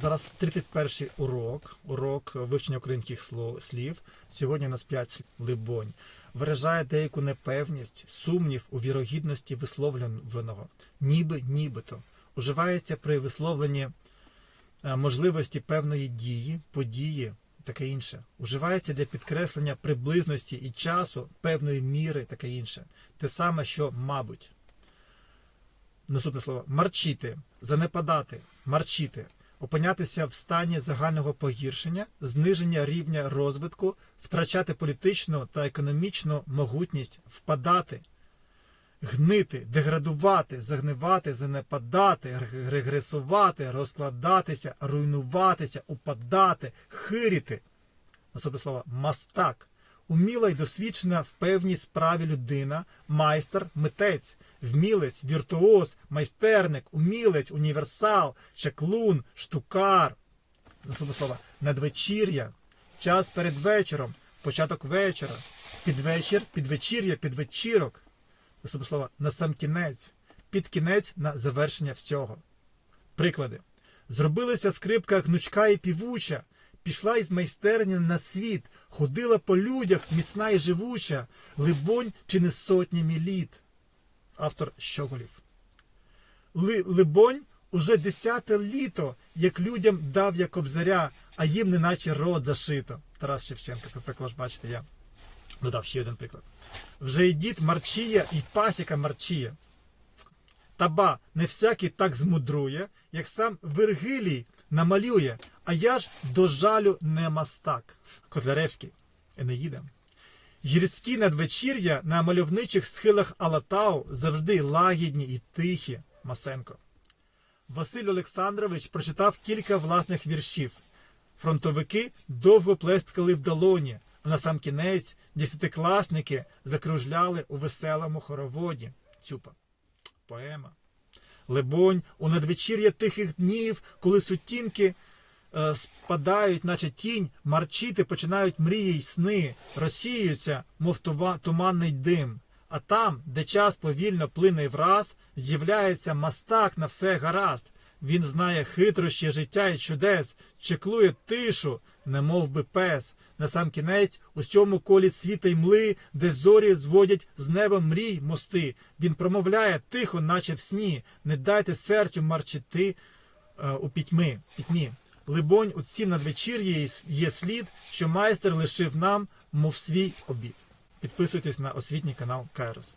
Зараз 31 урок, урок вивчення українських слів. Сьогодні у нас 5 либонь. Виражає деяку непевність, сумнів у вірогідності висловленого, ніби нібито. Уживається при висловленні е, можливості певної дії, події, таке інше. Уживається для підкреслення приблизності і часу певної міри, таке інше. Те саме, що мабуть. Наступне слово марчити, занепадати, марчити, опинятися в стані загального погіршення, зниження рівня розвитку, втрачати політичну та економічну могутність, впадати, гнити, деградувати, загнивати, занепадати, регресувати, розкладатися, руйнуватися, упадати, хиріти. Наступне слово мастак. Уміла й досвідчена в певній справі людина, майстер, митець, вмілець, віртуоз, майстерник, умілець, універсал, чаклун, штукар. Слово надвечір'я, час перед вечором, початок вечора, підвечір, підвечір'я, підвечірок. Наступне слово насамкінець, під кінець на завершення всього. Приклади. Зробилася скрипка гнучка і півуча, пішла із майстерні на світ, ходила по людях, міцна і живуча, либонь чи не сотнями літ. Автор Щоголів. Ли, либонь, уже десяте літо, як людям дав я кобзаря, а їм неначе рот зашито. Тарас Шевченко, це також, бачите, я додав ще один приклад. Вже й дід марчіє, і пасіка марчіє. Таба не всякий так змудрує, як сам Вергилій намалює, а я ж до жалю не мастак. Котляревський, Енеїда. Гірські надвечір'я на мальовничих схилах Алатау завжди лагідні і тихі. Масенко. Василь Олександрович прочитав кілька власних віршів. Фронтовики довго плескали в долоні, а на сам кінець десятикласники закружляли у веселому хороводі. Цюпа. Поема. Лебонь, у надвечір'я тихих днів, коли сутінки спадають, наче тінь, марчити починають мрії й сни, розсіюються, мов туманний дим. А там, де час повільно плине враз, з'являється мастак на все гаразд. Він знає хитрощі життя і чудес, чеклує тишу, немов би пес. На сам кінець у сьому колі світа й мли, де зорі зводять з неба мрій мости. Він промовляє тихо, наче в сні. Не дайте серцю марчити е, у пітьми. пітьмі. Либонь, у цім надвечір'ї є слід, що майстер лишив нам, мов свій обід. Підписуйтесь на освітній канал Кайрос.